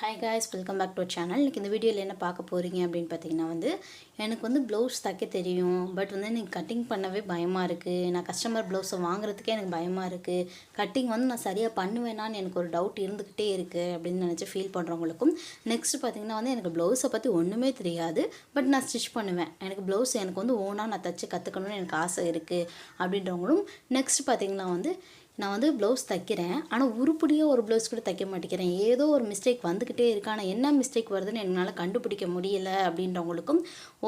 Hi guys welcome back to channel இன்றைக்கி இந்த வீடியோவில் என்ன பார்க்க போகிறீங்க அப்படின்னு பார்த்தீங்கன்னா வந்து எனக்கு வந்து ப்ளவுஸ் தைக்க தெரியும். பட் வந்து எனக்கு கட்டிங் பண்ணவே பயமாக இருக்குது நான் கஸ்டமர் ப்ளவுஸை வாங்குறதுக்கே எனக்கு பயமாக இருக்குது கட்டிங் வந்து நான் சரியாக பண்ணுவேனான்னு எனக்கு ஒரு டவுட் இருந்துக்கிட்டே இருக்குது அப்படின்னு நினச்சி ஃபீல் பண்ணுறவங்களுக்கும் நெக்ஸ்ட் பார்த்தீங்கன்னா வந்து எனக்கு ப்ளவுஸை பற்றி ஒன்றுமே தெரியாது. பட் நான் ஸ்டிச் பண்ணுவேன். எனக்கு ப்ளவுஸ் எனக்கு வந்து ஓனாக நான் தைச்சி கற்றுக்கணும்னு எனக்கு ஆசை இருக்குது அப்படின்றவங்களும் நெக்ஸ்ட் பார்த்தீங்கன்னா வந்து நான் வந்து ப்ளவுஸ் தைக்கிறேன். ஆனால் உருப்படியாக ஒரு ப்ளவுஸ் கூட தைக்க மாட்டேங்கிறேன். ஏதோ ஒரு மிஸ்டேக் வந்துக்கிட்டே இருக்கு. ஆனால் என்ன மிஸ்டேக் வருதுன்னு என்னால் கண்டுபிடிக்க முடியல அப்படின்றவங்களுக்கும்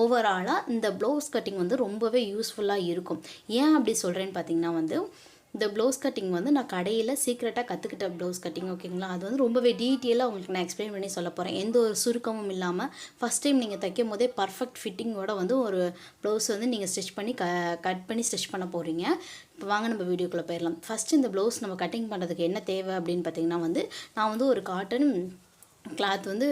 ஓவராலாக இந்த ப்ளவுஸ் கட்டிங் வந்து ரொம்பவே யூஸ்ஃபுல்லாக இருக்கும். ஏன் அப்படி சொல்கிறேன்னு பார்த்தீங்கன்னா வந்து இந்த ப்ளவுஸ் கட்டிங் வந்து நான் கடையில் சீக்ரெட்டாக கற்றுக்கிட்ட ப்ளவுஸ் கட்டிங் ஓகேங்களா அது வந்து ரொம்பவே டீட்டெயிலாக உங்களுக்கு நான் எக்ஸ்பிளைன் பண்ணி சொல்ல போகிறேன் எந்த ஒரு சுருக்கமும் இல்லாமல் ஃபஸ்ட் டைம் நீங்கள் தைக்கும் போதே பர்ஃபெக்ட் ஃபிட்டிங்கோட வந்து ஒரு ப்ளவுஸ் வந்து நீங்கள் ஸ்டிச் பண்ணி க கட் பண்ணி ஸ்டிச் பண்ண போகிறீங்க இப்போ வாங்க நம்ம வீடியோக்குள்ளே போயிடலாம். ஃபஸ்ட்டு இந்த ப்ளவுஸ் நம்ம கட்டிங் பண்ணுறதுக்கு என்ன தேவை அப்படின்னு பார்த்தீங்கன்னா வந்து நான் வந்து ஒரு காட்டன் கிளாத் வந்து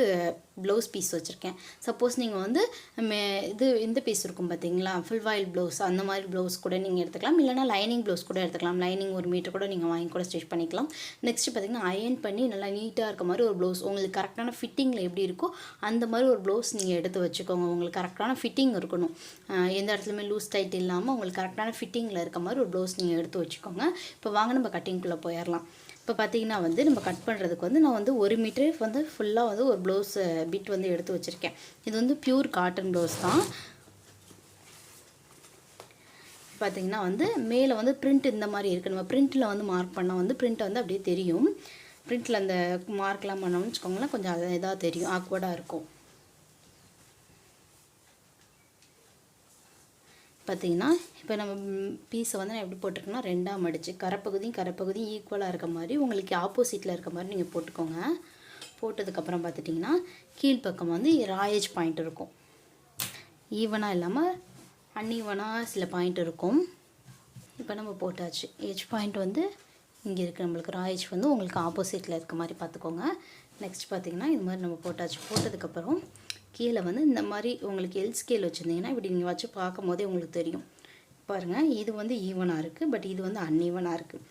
ப்ளவுஸ் பீஸ் வச்சுருக்கேன். சப்போஸ் நீங்கள் வந்து மே இது இந்த பீஸ் இருக்கும் பார்த்தீங்களா ஃபுல் வாயில் ப்ளவுஸ் அந்த மாதிரி ப்ளவுஸ் கூட நீங்கள் எடுத்துக்கலாம். இல்லைனா லைனிங் ப்ளவுஸ் கூட எடுத்துக்கலாம். லைனிங் ஒரு மீட்டர் கூட நீங்கள் வாங்கி கூட ஸ்டிச் பண்ணிக்கலாம். நெக்ஸ்ட்டு பார்த்தீங்கன்னா அயன் பண்ணி நல்லா நீட்டாக இருக்க மாதிரி ஒரு ப்ளவுஸ் உங்களுக்கு கரெக்டான ஃபிட்டிங்கில் எப்படி இருக்கோ அந்த மாதிரி ஒரு ப்ளவுஸ் நீங்கள் எடுத்து வச்சுக்கோங்க. உங்களுக்கு கரெக்டான ஃபிட்டிங் இருக்கணும். எந்த இடத்துலையுமே லூஸ் டைட் இல்லாமல் உங்களுக்கு கரெக்டான ஃபிட்டிங்கில் இருக்க மாதிரி ஒரு ப்ளவுஸ் நீங்கள் எடுத்து வச்சுக்கோங்க. இப்போ வாங்க நம்ம கட்டிங்குள்ளே போயிடலாம் இப்போ பார்த்தீங்கன்னா வந்து நம்ம கட் பண்ணுறதுக்கு வந்து நான் வந்து ஒரு மீட்டர் வந்து ஃபுல்லாக வந்து ஒரு ப்ளவுஸ் பிட் வந்து எடுத்து வச்சுருக்கேன். இது வந்து பியூர் காட்டன் ப்ளவுஸ் தான். பார்த்தீங்கன்னா வந்து மேலே வந்து பிரிண்ட் இந்த மாதிரி இருக்குது நம்ம பிரிண்ட்டில் வந்து மார்க் பண்ணால் வந்து பிரிண்ட் வந்து அப்படியே தெரியும். பிரிண்ட்டில் அந்த மார்க்லாம் பண்ணோம்னு வச்சுக்கோங்களேன் கொஞ்சம் அது இதாக தெரியும் ஆக்வர்டாக இருக்கும். பார்த்தீங்கன்னா இப்போ நம்ம பீஸை வந்து நான் எப்படி போட்டிருக்கேன்னா ரெண்டாக மடித்து கரைப்பகுதியும் கரைப்பகுதியும் ஈக்குவலாக இருக்க மாதிரி உங்களுக்கு ஆப்போசிட்டில் இருக்க மாதிரி நீங்கள் போட்டுக்கோங்க. போட்டதுக்கப்புறம் பார்த்துட்டிங்கன்னா கீழ்ப்பக்கம் வந்து ராயேஜ் பாயிண்ட் இருக்கும். ஈவனாக இல்லாமல் அன்ஈவனாக சில பாயிண்ட் இருக்கும். இப்போ நம்ம போட்டாச்சு. ஏஜ் பாயிண்ட் வந்து இங்கே இருக்குது நம்மளுக்கு ராயேஜ் வந்து உங்களுக்கு ஆப்போசிட்டில் இருக்க மாதிரி பார்த்துக்கோங்க. நெக்ஸ்ட் பார்த்திங்கன்னா இது மாதிரி நம்ம போட்டாச்சு. போட்டதுக்கப்புறம் கீழே வந்து இந்த மாதிரி உங்களுக்கு எல் ஸ்கேல் வச்சுருந்தீங்கன்னா இப்படி நீங்கள் வச்சு பார்க்கும் போதே உங்களுக்கு தெரியும். பாருங்கள் இது வந்து ஈவனாக இருக்குது பட் இது வந்து அன்ஈவனாக இருக்குது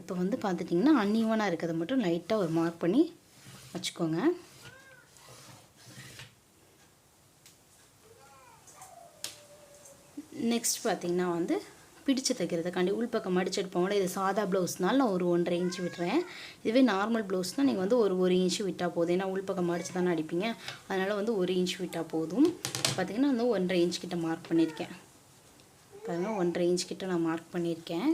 இப்போ வந்து பார்த்துட்டிங்கன்னா அன்ஈவனாக இருக்கிறத மட்டும் லைட்டாக ஒரு மார்க் பண்ணி வச்சுக்கோங்க. நெக்ஸ்ட் பார்த்திங்கன்னா வந்து பிடிச்சு தைக்கிறதுக்காண்டி உள்பக்கம் மடிச்சு எடுப்போம்ல இது சாதா ப்ளவுஸ்னால நான் ஒரு ஒன்றரை இன்ச்சு விட்டுறேன். இதுவே நார்மல் ப்ளவுஸ்னால் நீங்கள் வந்து ஒரு ஒரு இன்ச்சு விட்டால் போதும். ஏன்னா உள்பக்கம் மடிச்சு தானே அடிப்பீங்க. அதனால் வந்து ஒரு இன்ச் விட்டால் போதும். பார்த்தீங்கன்னா வந்து ஒன்றரை இன்ச் கிட்ட மார்க் பண்ணியிருக்கேன். பாருங்கள் ஒன்றரை இன்ச் கிட்ட நான் மார்க் பண்ணியிருக்கேன்.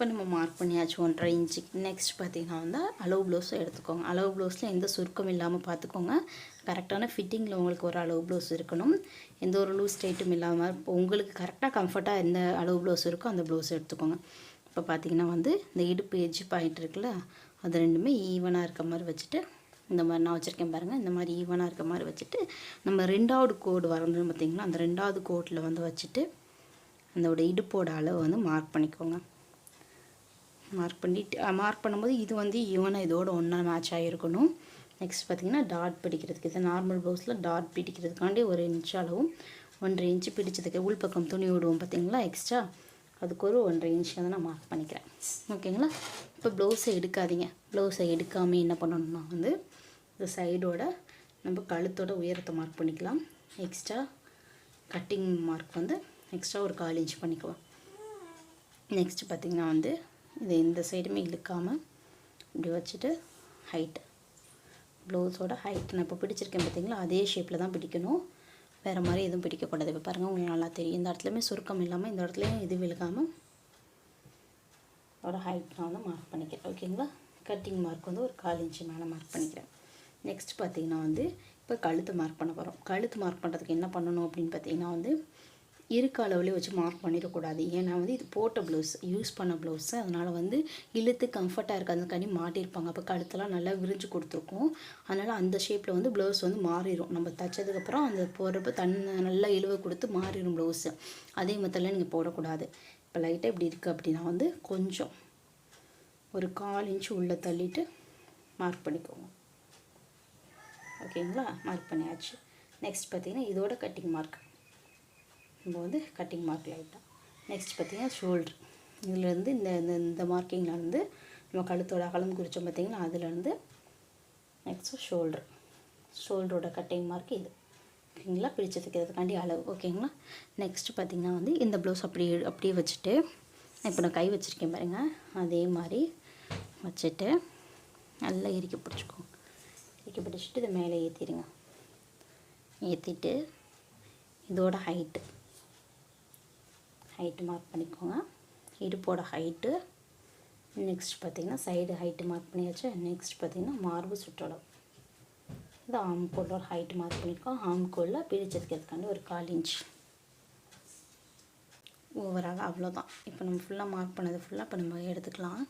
இப்போ நம்ம மார்க் பண்ணியாச்சு ஒன்றரை இன்ச்சு நெக்ஸ்ட் பார்த்தீங்கன்னா வந்து அளவு ப்ளவுஸை எடுத்துக்கோங்க. அளவு ப்ளவுஸில் எந்த சுருக்கம் இல்லாமல் பார்த்துக்கோங்க. கரெக்டான ஃபிட்டிங்கில் உங்களுக்கு ஒரு அளவு ப்ளவுஸ் இருக்கணும். எந்த ஒரு லூஸ் ஸ்டேட்டும் இல்லாமல் இப்போ உங்களுக்கு கரெக்டாக கம்ஃபர்ட்டாக எந்த அளவு ப்ளவுஸ் இருக்கோ அந்த ப்ளவுஸ் எடுத்துக்கோங்க. இப்போ பார்த்தீங்கன்னா வந்து இந்த இடுப்பு எஜ்ஜு பாயிண்ட் இருக்குல்ல அது ரெண்டுமே ஈவனாக இருக்க மாதிரி வச்சுட்டு இந்த மாதிரி நான் வச்சுருக்கேன் பாருங்கள் இந்த மாதிரி ஈவனாக இருக்க மாதிரி வச்சுட்டு நம்ம ரெண்டாவது கோடு வரணும்னு பார்த்தீங்கன்னா அந்த ரெண்டாவது கோட்டில் வந்து வச்சுட்டு அதோட இடுப்போட அளவு வந்து மார்க் பண்ணிக்கோங்க. மார்க் பண்ணிட்டு மார்க் பண்ணும்போது இது வந்து ஈவனாக இதோட ஒன்றா மேட்ச் ஆகிருக்கணும் நெக்ஸ்ட் பார்த்தீங்கன்னா டாட் பிடிக்கிறதுக்கு. இது நார்மல் ப்ளவுஸில் டாட் பிடிக்கிறதுக்காண்டி ஒரு இன்ச் அளவும் ஒன்றரை இன்ச்சு பிடிச்சதுக்கு உள்பக்கம் துணி விடுவோம் பார்த்தீங்களா எக்ஸ்ட்ரா அதுக்கு ஒரு ஒன்றரை இன்ச் வந்து நான் மார்க் பண்ணிக்கிறேன். ஓகேங்களா இப்போ ப்ளவுஸை எடுக்காதீங்க. ப்ளவுஸை எடுக்காமல் என்ன பண்ணணும்னா வந்து இந்த சைடோட நம்ம கழுத்தோட உயரத்தை மார்க் பண்ணிக்கலாம். எக்ஸ்ட்ரா கட்டிங் மார்க் வந்து எக்ஸ்ட்ரா ஒரு கால் இன்ச் பண்ணிக்கலாம். நெக்ஸ்ட் பார்த்திங்கன்னா வந்து இதை இந்த சைடுமே இழுக்காமல் இப்படி வச்சுட்டு ஹைட்டு ப்ளவுஸோட ஹைட் நான் இப்போ பிடிச்சிருக்கேன் பார்த்தீங்களா அதே ஷேப்பில் தான் பிடிக்கணும். வேறு மாதிரி எதுவும் பிடிக்கக்கூடாது. இப்போ பாருங்கள் உங்களுக்கு நல்லா தெரியும். இந்த இடத்துலையுமே சுருக்கம் இல்லாமல் இந்த இடத்துலையும் இது விழுகாமல் அதோட ஹைட் நான் வந்து மார்க் பண்ணிக்கிறேன். ஓகேங்களா கட்டிங் மார்க் வந்து ஒரு கால் இன்ச்சு மேலே மார்க் பண்ணிக்கிறேன். நெக்ஸ்ட் பார்த்தீங்கன்னா வந்து இப்போ கழுத்து மார்க் பண்ண போகிறோம் கழுத்து மார்க் பண்ணுறதுக்கு என்ன பண்ணணும் அப்படின்னு பார்த்தீங்கன்னா வந்து இருக்க அளவுலேயே வச்சு மார்க் பண்ணிடக்கூடாது. ஏன்னா வந்து இது போட்ட ப்ளவுஸ் யூஸ் பண்ண ப்ளவுஸு அதனால் வந்து இழுத்து கம்ஃபர்ட்டாக இருக்காதுக்காண்டி மாட்டியிருப்பாங்க. அப்போ கழுத்தெல்லாம் நல்லா விரிஞ்சு கொடுத்துருக்கோம். அதனால் அந்த ஷேப்பில் வந்து ப்ளவுஸ் வந்து மாறிடும் நம்ம தைச்சதுக்கப்புறம் அந்த போடுறப்ப தன் நல்லா இழுவை கொடுத்து மாறிடும் ப்ளவுஸு அதே மெத்தடில் நீங்கள் போடக்கூடாது. இப்போ லைட்டாக இப்படி இருக்குது அப்படின்னா வந்து கொஞ்சம் ஒரு கால் இன்ச்சு உள்ளே தள்ளிட்டு மார்க் பண்ணிக்கோங்க. ஓகேங்களா மார்க் பண்ணியாச்சு. நெக்ஸ்ட் பார்த்தீங்கன்னா இதோட கட்டிங் மார்க் நம்ம வந்து கட்டிங் மார்க் லைட்டாக நெக்ஸ்ட் பார்த்திங்கன்னா ஷோல்ட்ரு இதுலேருந்து இந்த இந்த இந்த மார்க்கிங்கில் வந்து நம்ம கழுத்தோட அகலம் குறித்தோம் பார்த்திங்கன்னா அதுலேருந்து நெக்ஸ்ட்டு ஷோல்ட்ரு ஷோல்டரோட கட்டிங் மார்க் இது. ஓகேங்களா? பிரித்து தைக்கிறதுக்காண்டி அளவு. ஓகேங்களா? நெக்ஸ்ட்டு பார்த்திங்கன்னா வந்து இந்த ப்ளவுஸ் அப்படியே அப்படியே வச்சுட்டு இப்போ நான் கை வச்சுருக்கேன் பாருங்கள் அதே மாதிரி வச்சுட்டு நல்லா இறுக்கி பிடிச்சிக்கோங்க. இறுக்கி பிடிச்சிட்டு இதை மேலே ஏற்றிடுங்க ஏற்றிட்டு இதோட ஹைட்டு ஹைட்டு மார்க் பண்ணிக்கோங்க. இடுப்போட ஹைட்டு நெக்ஸ்ட் பார்த்திங்கன்னா சைடு ஹைட்டு மார்க் பண்ணியாச்சு. நெக்ஸ்ட் பார்த்திங்கன்னா மார்பு சுற்றளவு. இது ஆம்கோலோட ஹைட்டு மார்க் பண்ணியிருக்கோம் ஆம்கோலில் பிரிச்சதுக்கிறதுக்காண்டி ஒரு கால் இன்ச் ஓவராக அவ்வளோதான் இப்போ நம்ம ஃபுல்லாக மார்க் பண்ணது ஃபுல்லாக இப்போ நம்ம எடுத்துக்கலாம்.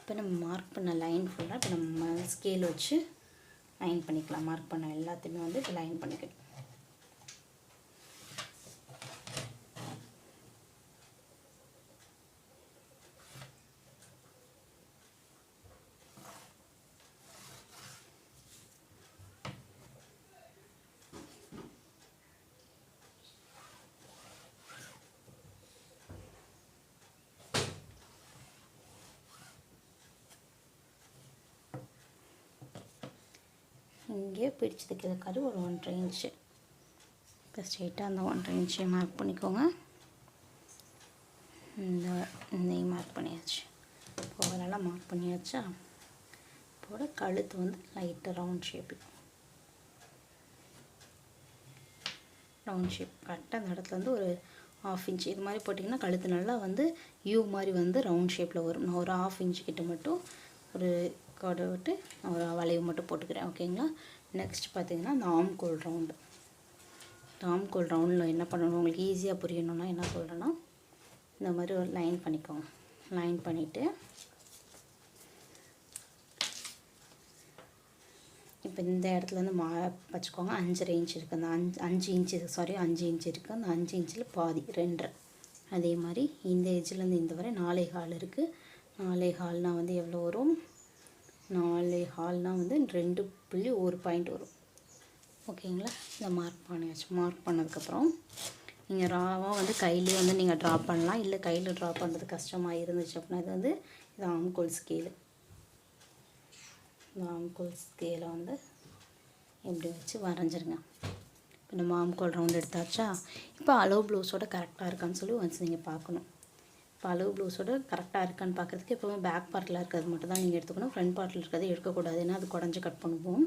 இப்போ நம்ம மார்க் பண்ண லைன் ஃபுல்லாக இப்போ நம்ம ஸ்கேல் வச்சு லைன் பண்ணிக்கலாம். மார்க் பண்ண எல்லாத்தையுமே வந்து இப்போ லைன் பண்ணிக்கணும். இங்கே பிடிச்சு தைக்கிறதுக்காக ஒரு ஒன்றரை இன்ச்சு இப்போ ஸ்ட்ரெயிட்டாக அந்த ஒன்றரை இன்ச்சை மார்க் பண்ணிக்கோங்க. இந்த இதையும் மார்க் பண்ணியாச்சு. ஓவராலாக மார்க் பண்ணியாச்சா? இப்போட கழுத்து வந்து லைட்டாக ரவுண்ட் ஷேப் ரவுண்ட் ஷேப் கரெக்டாக அந்த இடத்துல வந்து ஒரு ஆஃப் இன்ச் இது மாதிரி போட்டிங்கன்னா கழுத்து நல்லா வந்து யூ மாதிரி வந்து ரவுண்ட் ஷேப்பில் வரும். நான் ஒரு ஆஃப் இன்ச் கிட்ட மட்டும் ஒரு கடை விட்டு ஒரு வளைவு மட்டும் போட்டுக்கிறேன் ஓகேங்களா நெக்ஸ்ட் பார்த்தீங்கன்னா இந்த ஆம்கோல் ரவுண்டு இந்த ஆம்கோல் ரவுண்டில் என்ன பண்ணணும்? உங்களுக்கு ஈஸியாக புரியணும்னா என்ன சொல்கிறேன்னா இந்த மாதிரி ஒரு லைன் பண்ணிக்கோங்க. லைன் பண்ணிவிட்டு இப்போ இந்த இடத்துலேருந்து மா வச்சுக்கோங்க அஞ்சரை இன்ச் இருக்குது அந்த அஞ்சு அஞ்சு இன்ச்சு சாரி அஞ்சு இன்ச் இருக்குது அந்த அஞ்சு இன்ச்சில் பாதி ரெண்டரை. அதே மாதிரி இந்த எஜ்ஜிலேருந்து இந்த வரை நாலே ஹால் இருக்குது நாலே ஹால்னால் வந்து எவ்வளோ வரும்? நாலு ஹால்னால் வந்து ரெண்டு புள்ளி ஒரு பாயிண்ட் வரும். ஓகேங்களா? இந்த மார்க் பண்ணியாச்சு மார்க் பண்ணதுக்கப்புறம் நீங்கள் ராவாக வந்து கையிலே வந்து நீங்கள் ட்ரா பண்ணலாம். இல்லை கையில் ட்ரா பண்ணுறது கஷ்டமாக இருந்துச்சு அப்படின்னா இது வந்து இது ஆம்கோல் ஸ்கேலு இந்த ஆம்கோல் ஸ்கேலை வந்து இப்படி வச்சு வரைஞ்சிருங்க. இப்போ நம்ம ஆம்கோல் ரவுண்ட் எடுத்தாச்சா? இப்போ அலோ ப்ளவுஸோட கரெக்டாக இருக்கான்னு சொல்லி ஒன்ஸ் நீங்கள் பார்க்கணும். இப்போ அளவு ப்ளவுஸோட கரெக்டாக இருக்கான்னு பார்க்குறதுக்கு எப்போவுமே பேக் பார்ட்டில் இருக்கிறது மட்டும் தான் நீங்கள் எடுத்துக்கணும் ஃப்ரண்ட் பார்ட்டில் இருக்கிறது எடுக்கக்கூடாது. ஏன்னா அது குடஞ்சி கட் பண்ணுவோம்.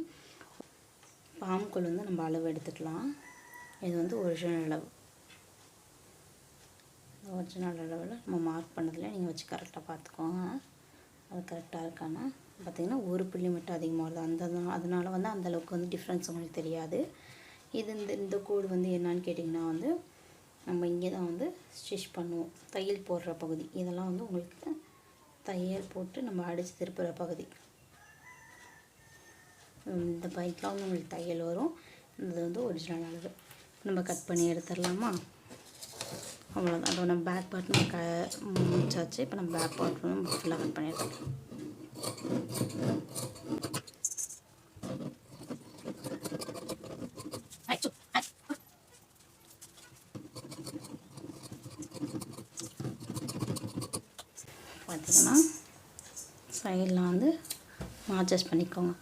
பாம்புக்குள் வந்து நம்ம அளவு எடுத்துக்கலாம். இது வந்து ஒரிஜினல் அளவு. ஒரிஜினல் அளவில் நம்ம மார்க் பண்ணதில் நீங்கள் வச்சு கரெக்டாக பார்த்துக்கோங்க. அது கரெக்டாக இருக்கான்னா பார்த்திங்கன்னா ஒரு புள்ளி மட்டும் அதிகமாக வருது. அந்த அதனால் வந்து அந்தளவுக்கு வந்து டிஃப்ரென்ஸ் உங்களுக்கு தெரியாது. இது இந்த இந்த கோடு வந்து என்னான்னு கேட்டிங்கன்னா வந்து நம்ம இங்கே தான் வந்து ஸ்டிச் பண்ணுவோம். தையல் போடுற பகுதி. இதெல்லாம் வந்து உங்களுக்கு தையல் போட்டு நம்ம அடித்து திருப்புற பகுதி. இந்த பைக்கெலாம் வந்து உங்களுக்கு தையல் வரும். இது வந்து ஒரிஜினல் அளவு நம்ம கட் பண்ணி எடுத்துடலாமா? அவ்வளோதான் அதோட நம்ம பேக் பார்ட் நம்ம க முடிச்சாச்சு. இப்போ நம்ம பேக் பார்ட் வந்து ஃபுல்லாக கட் பண்ணி எடுத்துக்கலாம் பார்த்திங்கன்னா சைடில் வந்து நாச்சஸ் பண்ணிக்கோங்க.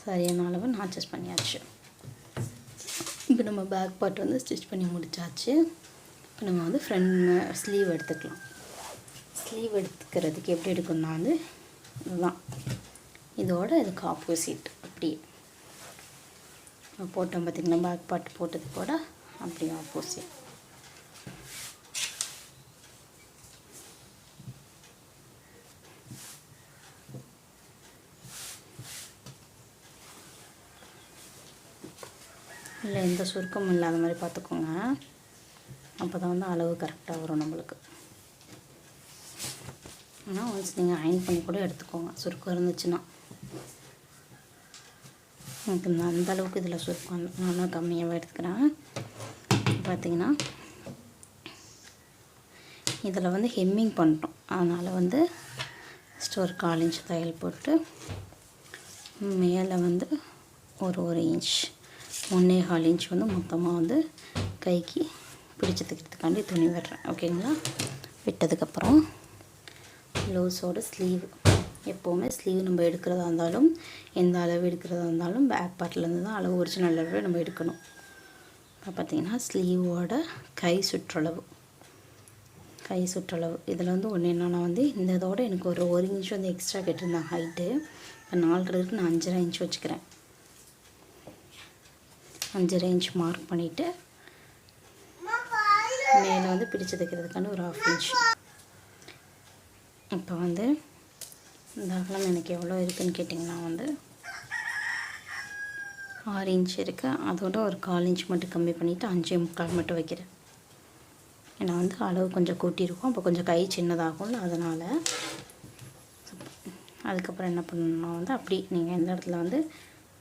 சரியான அளவு நாச்சஸ் பண்ணியாச்சு. இப்போ நம்ம பேக் பார்ட் வந்து ஸ்டிச் பண்ணி முடிச்சாச்சு. இப்போ நம்ம வந்து ஃப்ரண்ட் ஸ்லீவ் எடுத்துக்கலாம். ஸ்லீவ் எடுத்துக்கிறதுக்கு எப்படி எடுக்கணும்னா வந்து இதுதான். இதோட இதுக்கு ஆப்போசிட் அப்படியே. போட்டோம் பார்த்திங்கன்னா பேக் பார்ட் போட்டது கூட அப்படியே ஆப்போசிட் இல்லை எந்த சுருக்கமும் இல்லாத மாதிரி பார்த்துக்கோங்க. அப்போ தான் வந்து அளவு கரெக்டாக வரும் நம்மளுக்கு. ஆனால் ஒன்ஸ் நீங்கள் அயன் பண்ணி கூட எடுத்துக்கோங்க. சுருக்கம் இருந்துச்சுன்னா. எனக்கு இந்த அந்த அளவுக்கு இதில் சுருக்கம் நான் கம்மியாகவே எடுத்துக்கிறேன். பார்த்தீங்கன்னா இதில் வந்து ஹெம்மிங் பண்ணிட்டோம். அதனால் வந்து ஃபஸ்ட்டு ஒரு கால் இன்ச் தையல் போட்டு மேலே வந்து ஒரு ஒரு இன்ச் ஒன்றே கால் இன்ச் வந்து மொத்தமாக வந்து கைக்கு பிடிச்சி தைக்கிறதுக்காண்டி துணி விடுறேன். ஓகேங்களா விட்டதுக்கப்புறம் ப்ளவுஸோட ஸ்லீவ் எப்போவுமே ஸ்லீவ் நம்ம எடுக்கிறதா இருந்தாலும் எந்த அளவு எடுக்கிறதா இருந்தாலும் பேக் பார்ட்லேருந்து தான் அளவு ஒரிஜினல் அளவு நம்ம எடுக்கணும். இப்போ பார்த்திங்கன்னா ஸ்லீவோட கை சுற்றளவு. கை சுற்றளவு. இதில் வந்து ஒன்று என்னென்னா வந்து இந்த இதோட எனக்கு ஒரு ஒரு இன்ச் வந்து எக்ஸ்ட்ரா கேட்டிருந்தேன் ஹைட்டு இப்போ நாலரை இருக்கு நான் அஞ்சரை இன்ச் வச்சுக்கிறேன். அஞ்சரை ரேஞ்ச் மார்க் பண்ணிவிட்டு மேலே வந்து பிடிச்சு தைக்கிறதுக்கான ஒரு ஆஃப் இன்ச் இப்போ வந்து இந்த அகலம் எனக்கு எவ்வளோ இருக்குதுன்னு கேட்டிங்கன்னா வந்து ஆறு இன்ச் இருக்குது அதோட ஒரு கால் இன்ச் மட்டும் கம்மி பண்ணிவிட்டு அஞ்சே முக்கால் மட்டும் வைக்கிறேன். ஏன்னா வந்து அளவு கொஞ்சம் கூட்டியிருக்கோம். அப்போ கொஞ்சம் கை சின்னதாகும்ல அதனால். அதுக்கப்புறம் என்ன பண்ணணும்னா வந்து அப்படி நீங்கள் எந்த இடத்துல வந்து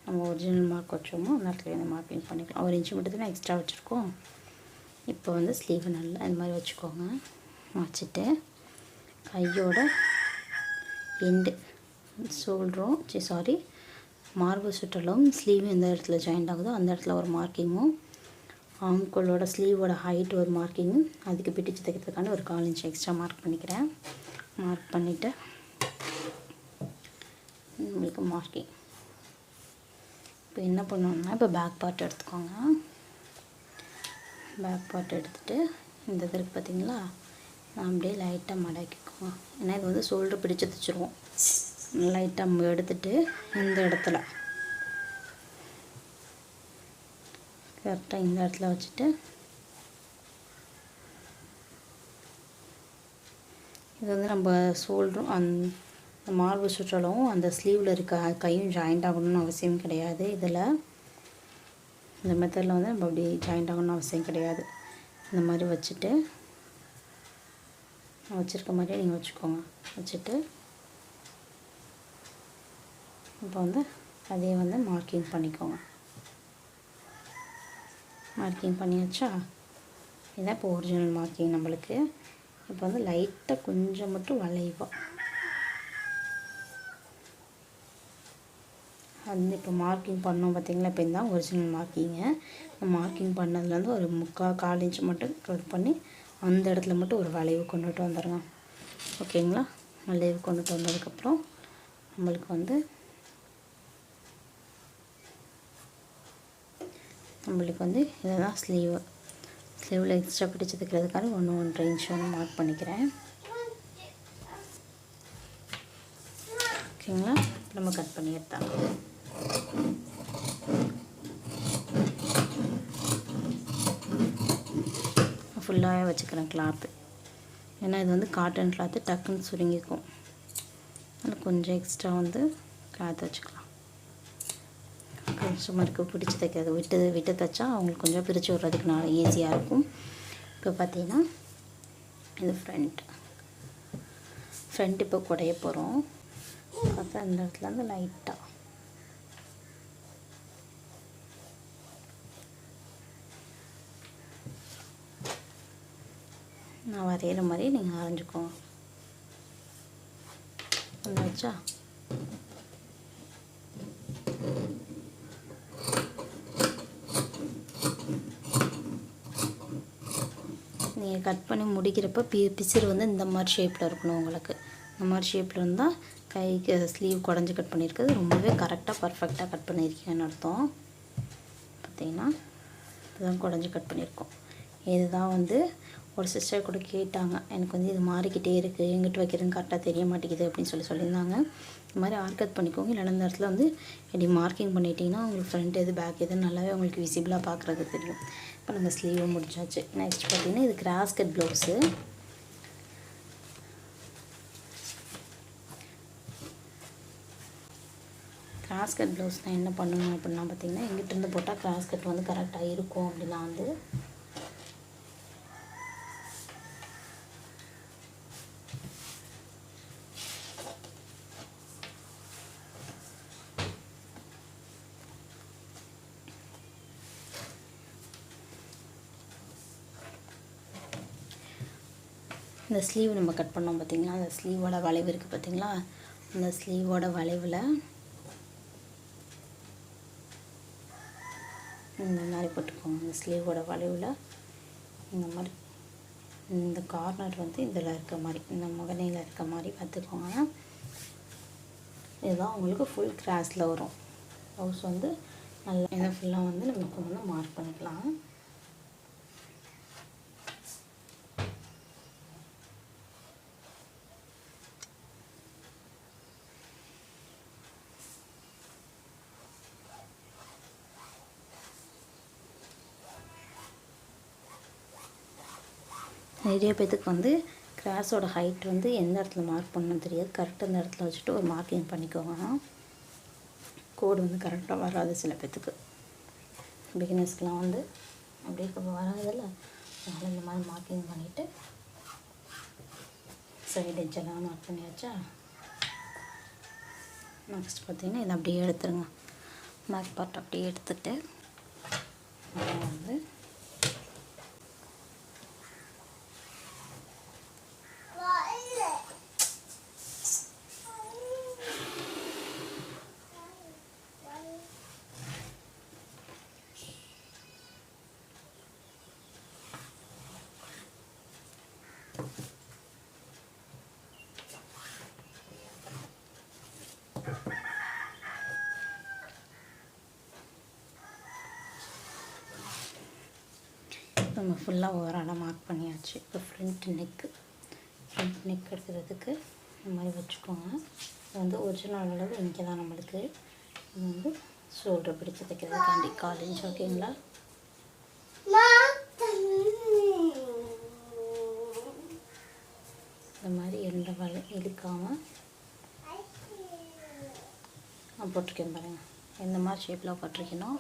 நம்ம ஒரிஜினல் மார்க் வச்சோமோ அந்த இடத்துல வந்து மார்க்கிங் பண்ணிக்கலாம். ஒரு இன்ச்சு மட்டும் தான் எக்ஸ்ட்ரா வச்சுருக்கோம். இப்போ வந்து ஸ்லீவ் நல்லா இந்த மாதிரி வச்சுக்கோங்க. வச்சுட்டு கையோட எண்டு ஷோல்டரும் சரி சாரி மார்பு சுற்றலும் ஸ்லீவ் எந்த இடத்துல ஜாயிண்ட் ஆகுதோ அந்த இடத்துல ஒரு மார்க்கிங்கும் ஆம்கோலோட ஸ்லீவோட ஹைட் ஒரு மார்க்கிங்கும் அதுக்கு பிடிச்சு தைக்கிறதுக்கான ஒரு கால் இன்ச் எக்ஸ்ட்ரா மார்க் பண்ணிக்கிறேன். மார்க் பண்ணிவிட்டு உங்களுக்கு மார்க்கிங் இப்போ என்ன பண்ணணும்னா இப்போ பேக் பார்ட் எடுத்துக்கோங்க. பேக் பார்ட் எடுத்துகிட்டு இந்த இது இருக்குது பார்த்தீங்களா? நான் அப்படியே லைட்டாக மடக்கிக்குவோம். ஏன்னா இது வந்து ஷோல்டர் பிடிச்சி தைச்சிருவோம். லைட்டாக எடுத்துட்டு இந்த இடத்துல. கரெக்டாக இந்த இடத்துல வச்சுட்டு. இது வந்து நம்ம ஷோல்டரும் இந்த மார்பு சுற்றலும் அந்த ஸ்லீவில் இருக்க கையும் ஜாயிண்ட் ஆகணும்னு அவசியம் கிடையாது. இதில் இந்த மெத்தடில் வந்து நம்ம அப்படி ஜாயிண்ட் ஆகணும்னு அவசியம் கிடையாது. இந்த மாதிரி வச்சுட்டு நான் வச்சுருக்க மாதிரியே நீங்கள் வச்சுக்கோங்க. வச்சுட்டு இப்போ வந்து அதே வந்து மார்க்கிங் பண்ணிக்கோங்க. மார்க்கிங் பண்ணியாச்சா? இதான் இப்போ ஒரிஜினல் மார்க்கிங் நம்மளுக்கு. இப்போ வந்து லைட்டாக கொஞ்சம் மட்டும் வளைவோம் வந்து இப்போ மார்க்கிங் பண்ணோம் பார்த்திங்கன்னா இப்போ இதுதான் ஒரிஜினல் மார்க்கிங்கு மார்க்கிங் பண்ணதுலேருந்து ஒரு முக்கால் கால் இன்ச் மட்டும் கட் பண்ணி அந்த இடத்துல மட்டும் ஒரு வளைவு கொண்டுட்டு வந்துடுங்க ஓகேங்களா? வளைவு கொண்டுட்டு வந்ததுக்கப்புறம் நம்மளுக்கு வந்து நம்மளுக்கு வந்து இதுதான் ஸ்லீவு ஸ்லீவில் எக்ஸ்ட்ரா பிடிச்சி தைக்கிறதுக்காக ஒன்று ஒன்றரை இன்ச் வந்து மார்க் பண்ணிக்கிறேன். ஓகேங்களா? நம்ம கட் பண்ணி எடுத்தாங்க ஃபுல்லாகவே வச்சுக்கிறேன் கிளாத்து ஏன்னா இது வந்து காட்டன் கிளாத்து டக்குன்னு சுருங்கிக்கும். அதில் கொஞ்சம் எக்ஸ்ட்ரா வந்து கிளாத் வச்சுக்கலாம். கஸ்டமருக்கு பிடிச்சி தைக்கிறது. விட்டு விட்டு தைச்சா அவங்களுக்கு கொஞ்சம் பிரித்து விட்றதுக்கு நான் ஈஸியாக இருக்கும். இப்போ பார்த்தீங்கன்னா இது ஃப்ரண்ட் ஃப்ரண்ட் இப்போ குடைய போகிறோம் பார்த்தா இந்த இடத்துல வந்து லைட்டாக நான் வரைகிற மாதிரி நீங்கள் வரைஞ்சிக்கோங்க வச்சா நீங்கள் கட் பண்ணி முடிக்கிறப்ப பி பிசிறு வந்து இந்த மாதிரி ஷேப்பில் இருக்கணும் உங்களுக்கு. இந்த மாதிரி ஷேப்பில் இருந்தால் கைக்கு ஸ்லீவ் குடஞ்சி கட் பண்ணியிருக்கிறது ரொம்பவே கரெக்டாக பர்ஃபெக்டாக கட் பண்ணியிருக்கீங்கன்னு அர்த்தம். பார்த்தீங்கன்னா இதுதான் குடஞ்சி கட் பண்ணியிருக்கோம் இதுதான் வந்து ஒரு சிஸ்டர் கூட கேட்டாங்க. எனக்கு வந்து இது மாறிக்கிட்டே இருக்குது எங்கிட்ட வைக்கிறதுன்னு கரெக்டாக தெரிய மாட்டேங்குது அப்படின்னு சொல்லி சொல்லியிருந்தாங்க. இந்த மாதிரி ஆர்கட் பண்ணிக்கோங்க. இல்லைனா இந்த இடத்துல வந்து இப்படி மார்க்கிங் பண்ணிட்டீங்கன்னா உங்களுக்கு ஃப்ரண்ட் எது பேக் எது நல்லாவே உங்களுக்கு விசிபிளாக பார்க்குறது தெரியும். இப்போ நம்ம ஸ்லீவும் முடிச்சாச்சு. நெக்ஸ்ட் பார்த்தீங்கன்னா இது கிராஸ்கட் ப்ளவுஸு கிராஸ்கட் ப்ளவுஸ் தான் என்ன பண்ணணும் அப்படின்னா பார்த்தீங்கன்னா எங்கிட்டிருந்து போட்டால் கிராஸ்கட் வந்து கரெக்டாக இருக்கும் அப்படின்னா வந்து இந்த ஸ்லீவ் நம்ம கட் பண்ணோம் பார்த்திங்களா அந்த ஸ்லீவோட வளைவு இருக்குது பார்த்திங்களா அந்த ஸ்லீவோட வளைவில் இந்த மாதிரி போட்டுக்கோங்க. இந்த ஸ்லீவோட வளைவில் இந்த மாதிரி இந்த கார்னர் வந்து இதில் இருக்க மாதிரி இந்த முகனையில் இருக்க மாதிரி பார்த்துக்கோங்க. இதுதான் உங்களுக்கு ஃபுல் கிராஸில் வரும். ப்ளவுஸ் வந்து நல்லா இதை ஃபுல்லாக வந்து நமக்கு வந்து மார்க் பண்ணிக்கலாம். நிறைய பேத்துக்கு வந்து கிராஸோட ஹைட் வந்து எந்த இடத்துல மார்க் பண்ணணும் தெரியாது. கரெக்டாக அந்த இடத்துல வச்சுட்டு ஒரு மார்க்கிங் பண்ணிக்கோங்க. கோடு வந்து கரெக்டாக வராது சில பேத்துக்கு. பிகினர்ஸ்க்கெலாம் வந்து அப்படியே வராதில்ல. அதனால் இந்த மாதிரி மார்க்கிங் பண்ணிவிட்டு சைடு எல்லாம் மார்க் பண்ணியாச்சா? நெக்ஸ்ட் பார்த்தீங்கன்னா இதை அப்படியே எடுத்துருங்க. மார்க் பார்ட் அப்படியே எடுத்துகிட்டு வந்து நம்ம ஃபுல்லாக ஓரான மார்க் பண்ணியாச்சு. இப்போ ஃப்ரண்ட் நெக்கு ஃப்ரண்ட் நெக் எடுக்கிறதுக்கு இந்த மாதிரி வச்சுக்கோங்க. இது வந்து ஒரிஜினல் அளவு இங்கே தான் நம்மளுக்கு இது வந்து ஷோல்டர் பிடிச்சி தைக்கிறதுக்காண்டி காலேஜ் ஓகேங்களா இந்த மாதிரி எந்த வலை இழுக்காமல் நான் போட்டிருக்கேன் பாருங்கள் எந்த மாதிரி ஷேப்பில் போட்டிருக்கேனோ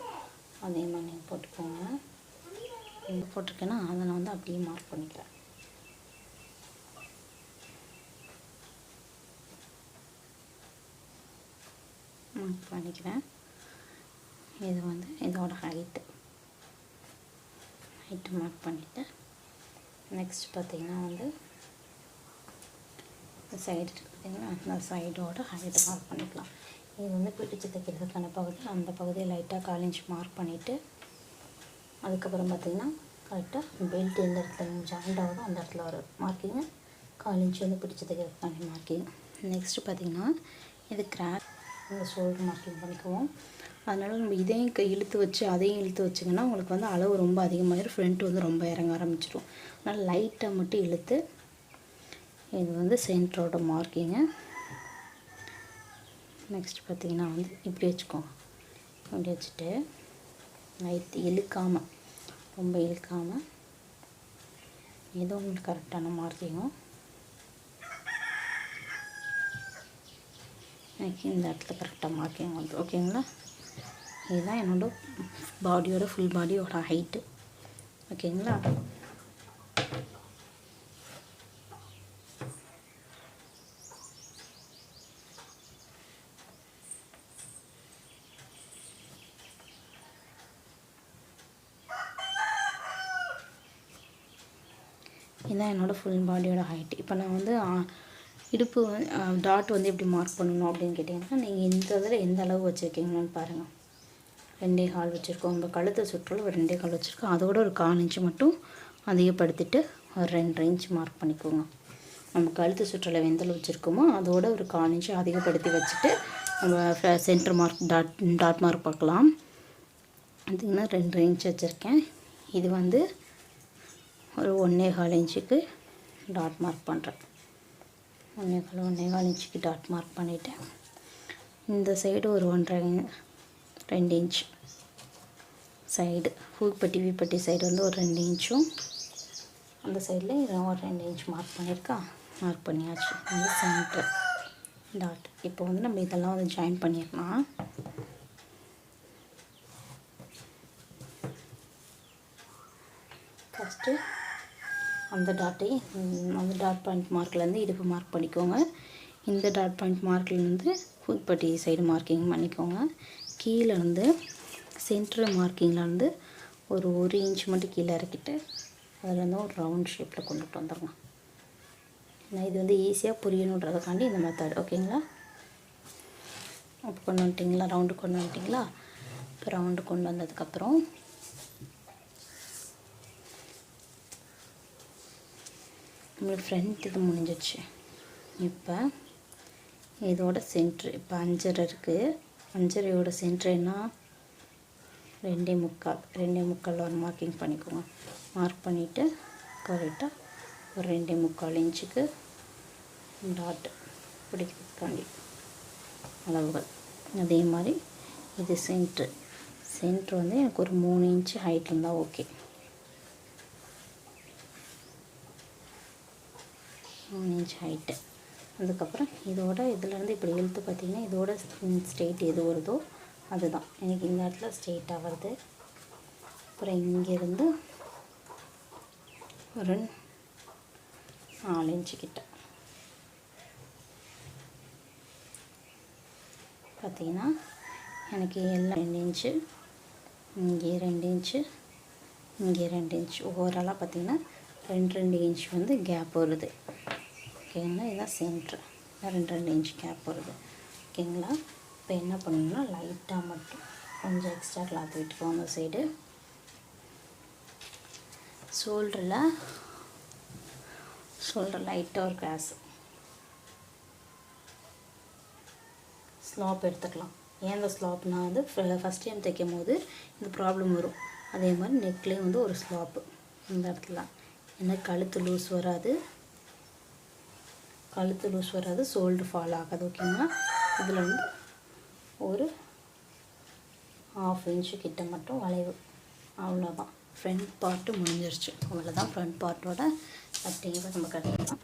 அதே மாதிரி நீங்கள் போட்டுக்கோங்க. எங்கே போட்டிருக்கேன்னா அதை நான் வந்து அப்படியே மார்க் பண்ணிக்கிறேன். மார்க் பண்ணிக்கிறேன். இது வந்து இதோட ஹைட்டு ஹைட்டு மார்க் பண்ணிவிட்டு நெக்ஸ்ட் பார்த்திங்கன்னா வந்து சைடு பார்த்திங்கன்னா அந்த சைடோட ஹைட்டு மார்க் பண்ணிக்கலாம். இது வந்து பிடிச்சி தைக்கிறதுக்கான பகுதி அந்த பகுதியை லைட்டாக காலேஜ் மார்க் பண்ணிவிட்டு அதுக்கப்புறம் பார்த்திங்கன்னா கரெக்டாக பெல்ட் எந்த இடத்துல ஜாயிண்ட் ஆகுதோ அந்த இடத்துல ஒரு மார்க்கிங்கு இன்ச்சு வந்து பிடிச்சதுக்கு தைக்கிறதுக்கான மார்க்கிங் நெக்ஸ்ட்டு பார்த்திங்கன்னா இது கிராக் இந்த ஷோல்டர் மார்க்கிங் பண்ணிக்குவோம். அதனால் நம்ம இதையும் க- இழுத்து வச்சு அதையும் இழுத்து வச்சிங்கன்னா உங்களுக்கு வந்து அளவு ரொம்ப அதிகமாகிடும் ஃப்ரண்ட் வந்து ரொம்ப இறங்க ஆரம்பிச்சிடும் அதனால் லைட்டாக மட்டும் இழுத்து இது வந்து சென்டரோட மார்க்கிங்கு நெக்ஸ்ட் பார்த்தீங்கன்னா வந்து இப்படி வச்சுக்கோங்க. இப்படி வச்சுட்டு லைட் இழுக்காமல் ரொம்ப இழுக்காமல் ஏதோ உங்களுக்கு கரெக்டான மார்க்கிங்கும் எனக்கு இந்த இடத்துல கரெக்டாக மார்க்கிங் வந்து ஓகேங்களா? இதுதான் என்னோடய பாடியோட ஃபுல் பாடியோட ஹைட்டு ஓகேங்களா? இதுதான் என்னோடய ஃபுல் பாடியோட ஹைட் இப்போ நான் வந்து இடுப்பு டாட் வந்து எப்படி மார்க் பண்ணணும் அப்படின்னு கேட்டிங்கன்னா நீங்கள் இந்த இதில் எந்த அளவு வச்சுருக்கீங்களான்னு பாருங்கள் ரெண்டே கால் வச்சுருக்கோம். உங்கள் கழுத்தை சுற்றுல ஒரு ரெண்டே கால் வச்சுருக்கோம். அதோட ஒரு கால் இன்ச்சு மட்டும் அதிகப்படுத்திட்டு ஒரு ரெண்டு இன்ச் மார்க் பண்ணிக்கோங்க. நம்ம கழுத்து சுற்றுல வெந்தல் வச்சுருக்கோமோ அதோட ஒரு கால் இன்ச்சு அதிகப்படுத்தி வச்சுட்டு நம்ம center mark dot dot mark பார்க்கலாம். பார்த்திங்கன்னா ரெண்டு இன்ச் வச்சுருக்கேன். இது வந்து ஒரு ஒன்றே கால் இன்ச்சுக்கு டாட் மார்க் பண்ணுறேன் ஒன்றே கால் ஒன்றே கால் இன்ச்சுக்கு டாட் மார்க் பண்ணிவிட்டேன் இந்த சைடு ஒரு ஒன்றரை ரெண்டு இன்ச் சைடு பூப்பட்டி வீப்பட்டி சைடு வந்து ஒரு ரெண்டு இன்ச்சும். அந்த சைடில் ஒரு ரெண்டு இன்ச் மார்க் பண்ணியிருக்கா. மார்க் பண்ணியாச்சு. வந்து சென்டர் டாட் இப்போ வந்து நம்ம இதெல்லாம் வந்து ஜாயின் பண்ணிடலாம். ஃபஸ்ட்டு அந்த டாட்டை அந்த டாட் பாயிண்ட் மார்க்லேருந்து இடுப்பு மார்க் பண்ணிக்கோங்க. இந்த டாட் பாயிண்ட் மார்க்லேருந்து புதுப்பட்டி சைடு மார்க்கிங் பண்ணிக்கோங்க. கீழேருந்து சென்டர் மார்க்கிங்லேருந்து ஒரு ஒரு இன்ச் மட்டும் கீழே இறக்கிட்டு அதுலேருந்து ஒரு ரவுண்ட் ஷேப்பில் கொண்டுட்டு வந்துடுங்க நான் இது வந்து ஈஸியாக புரியணுன்றதுக்காண்டி இந்த மெத்தட் ஓகேங்களா அப்போ கொண்டு வந்துட்டிங்களா? ரவுண்டு கொண்டு வந்துட்டிங்களா? இப்போ ரவுண்டு கொண்டு வந்ததுக்கப்புறம் நம்மளுக்கு ஃப்ரண்ட் இது முடிஞ்சிச்சு இப்போ இதோட சென்ட்ரு இப்போ அஞ்சரை இருக்குது அஞ்சரையோட சென்ட்ரு என்ன ரெண்டே முக்கால் ரெண்டே முக்கால் ஒரு மார்க்கிங் பண்ணிக்கோங்க. மார்க் பண்ணிவிட்டு கரெக்டாக ஒரு ரெண்டே முக்கால் இன்ச்சுக்கு டாட் பிடிக்கிறதுக்காண்டி அளவுகள். அதே மாதிரி இது சென்ட்ரு சென்ட்ரு வந்து எனக்கு ஒரு மூணு இன்ச்சு ஹைட் இருந்தால் ஓகே மூணு இன்ச் ஹைட்டு அதுக்கப்புறம் இதோட இதுலேருந்து இப்படி இழுத்து பார்த்தீங்கன்னா இதோட ஸ்ட்ரெயிட் எது வருதோ அதுதான். எனக்கு இந்த இடத்துல ஸ்ட்ரெயிட்டாக வருது. அப்புறம் இங்கேருந்து ஒரு நாலு இன்ச்சு கிட்ட. பார்த்தீங்கன்னா எனக்கு எல்லாம் ரெண்டு இன்ச்சு இங்கே ரெண்டு இன்ச்சு இங்கே ரெண்டு இன்ச்சு ஓவராலாக பார்த்தீங்கன்னா ரெண்டு ரெண்டு இன்ச் வந்து கேப் வருது. ஓகேங்களா? இதுதான் சென்ட்ரு ரெண்டு ரெண்டு இன்ச் கேப் வருது. ஓகேங்களா? இப்போ என்ன பண்ணணும்னா லைட்டாக மட்டும் கொஞ்சம் எக்ஸ்ட்ரா கிளாத் விட்டுக்கோங்க அந்த சைடு ஷோல்டரில் ஷோல்டர் லைட்டாக ஒரு கிராஸ் ஸ்லாப் எடுத்துக்கலாம். ஏன் இந்த ஸ்லாப்னா வந்து ஃபஸ்ட் டைம் தைக்கும் போது இந்த ப்ராப்ளம் வரும். அதே மாதிரி நெக்லேயும் வந்து ஒரு ஸ்லாப்பு இந்த இடத்துல. ஏன்னா கழுத்து லூஸ் வராது. கழுத்து லூஸ் வராது ஷோல்டர் ஃபால் ஆகாது ஓகேங்களா இதில் வந்து ஒரு ஆஃப் இன்ச்சு கிட்ட மட்டும் வளைவு. அவ்வளோதான் ஃப்ரண்ட் பார்ட்டு முடிஞ்சிருச்சு. அவ்வளோதான் ஃப்ரண்ட் பார்ட்டோட கட்டிங்கை நம்ம கட்டிடலாம்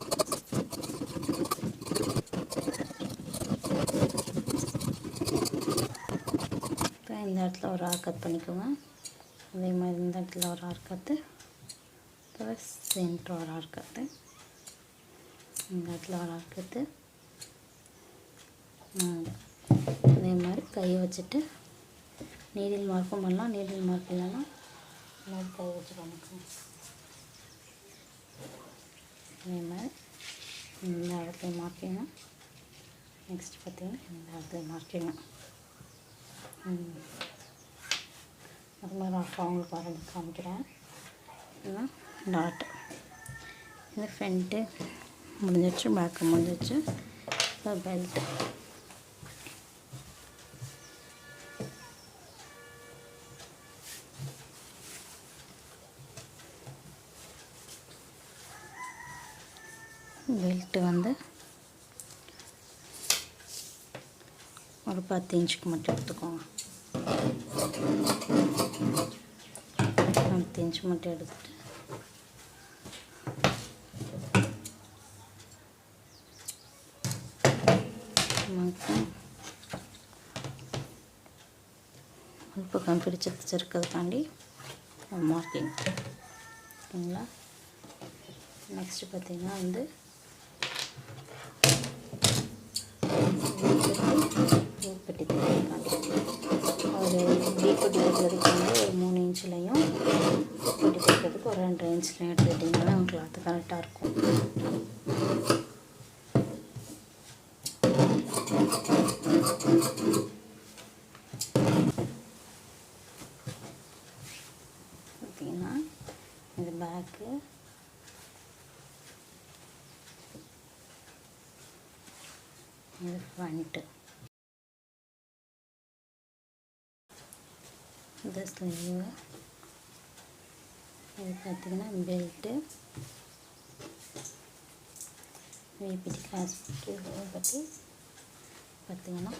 இப்போ இந்த இடத்துல ஒரு ஆர் கட் பண்ணிக்கோங்க. அதே மாதிரி இந்த இடத்துல ஒரு ஆர்கத்து ப்ளஸ் சென்ட்ரு ஒரு ஆர்கத்து கட்டு வளர்க்குறது. அதே மாதிரி கையை வச்சுட்டு நீடில் மார்க்கும் பண்ணலாம். நீடில் மார்க் இல்லைன்னா மாதிரி கை வச்சு பண்ணிக்கோங்க அதே மாதிரி இந்த இடத்துல மார்க்கிங்க நெக்ஸ்ட் பார்த்தீங்கன்னா இந்த இடத்துல மார்க்கிங்க அது மாதிரி ஆஃப் அவங்களுக்கு வரது காமிக்கிறேன். இதுதான் டாட் இது ஃப்ரண்ட்டு முடிஞ்சிச்சு பேக்கு முடிஞ்சிச்சு இப்போ பெல்ட்டு பெல்ட்டு வந்து ஒரு பத்து இன்ச்சுக்கு மட்டும் எடுத்துக்கோங்க. பத்து இன்ச்சு மட்டும் எடுத்துட்டு அல்பக்கம் பிடிச்சி தாண்டி மார்க்கிங் ஓகேங்களா? நெக்ஸ்ட்டு பார்த்திங்கன்னா வந்து வீப்பட்டி தைக்கிறதுக்காண்டி ஒரு வீப்பட்டி தைக்கிறதுக்கு வந்து ஒரு மூணு இன்ச்லேயும் பெட்டி தைக்கிறதுக்கு ஒரு ரெண்டு இன்ச்லையும் எடுத்துக்கிட்டிங்கன்னா கிளாத்து கரெக்டாக இருக்கும் பார்த்தீங்கன்னா இது பேக்கு இது இந்த இது ஸ்லீவு இது பார்த்திங்கன்னா பெல்ட்டு விபிடி கிளாஸ் பற்றி பற்றி பார்த்திங்கன்னா